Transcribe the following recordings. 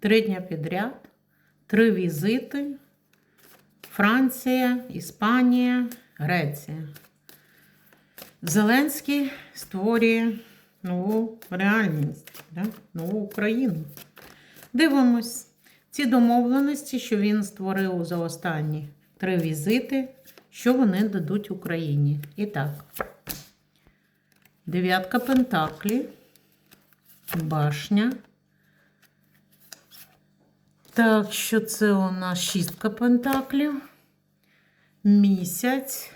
Три дня підряд, три візити. Франція, Іспанія, Греція. Зеленський створює нову реальність, да? нову Україну. Дивимось. Ці домовленості, що він створив за останні три візити, що вони дадуть Україні. І так, дев'ятка Пентаклі, башня. Так, що це у нас шістка пентаклів, місяць,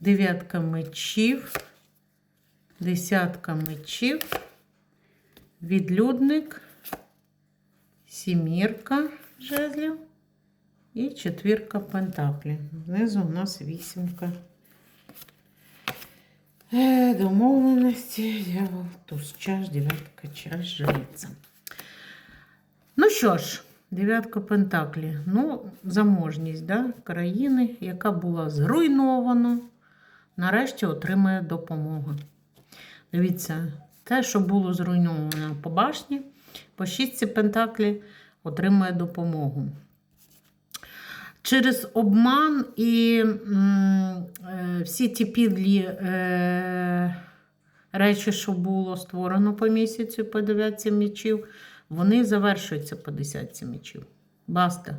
дев'ятка мечів, десятка мечів, відлюдник, сімірка жезлів. І четвірка пентаклів. Знизу у нас вісімка. Е, Домовленості, дьявол, туз чаш, дев'ятка чаш, жриця. Що ж, дев'ятка Пентаклі. Ну, заможність да, країни, яка була зруйнована, нарешті отримає допомогу. Дивіться, те, що було зруйновано по башні, по шістці Пентаклі отримує допомогу. Через обман і е, всі ті підлі е, речі, що було створено по місяцю, по дев'ятці мічів, вони завершуються по десятці мічів. Баста.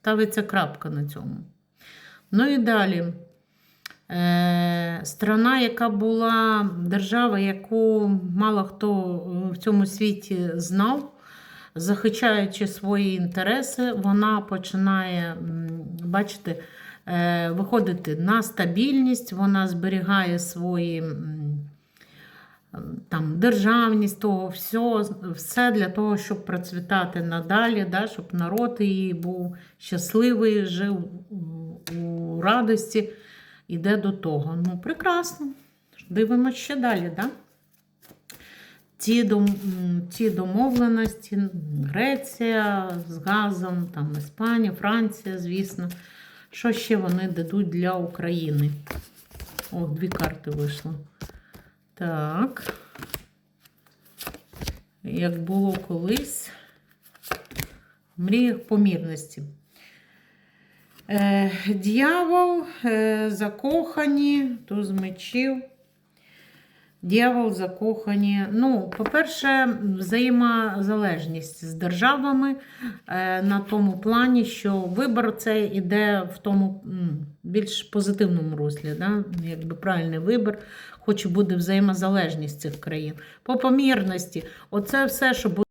Ставиться крапка на цьому. Ну і далі. Е, страна, яка була держава, яку мало хто в цьому світі знав, захищаючи свої інтереси, вона починає, бачите, е, виходити на стабільність, вона зберігає свої там, державність, того, все, все для того, щоб процвітати надалі, да, щоб народ її був щасливий, жив у- радості. Іде до того. Ну, прекрасно. Дивимося ще далі, да? Ті, ті домовленості, Греція з газом, там Іспанія, Франція, звісно. Що ще вони дадуть для України? О, дві карти вийшло. Так. Як було колись. В мріях помірності. Е, дьявол, е, закохані, туз мечів. Дьявол закохані. Ну, по-перше, взаємозалежність з державами е, на тому плані, що вибор цей іде в тому більш позитивному руслі, да? якби правильний вибір, хоч і буде взаємозалежність цих країн. По помірності, оце все, що буде.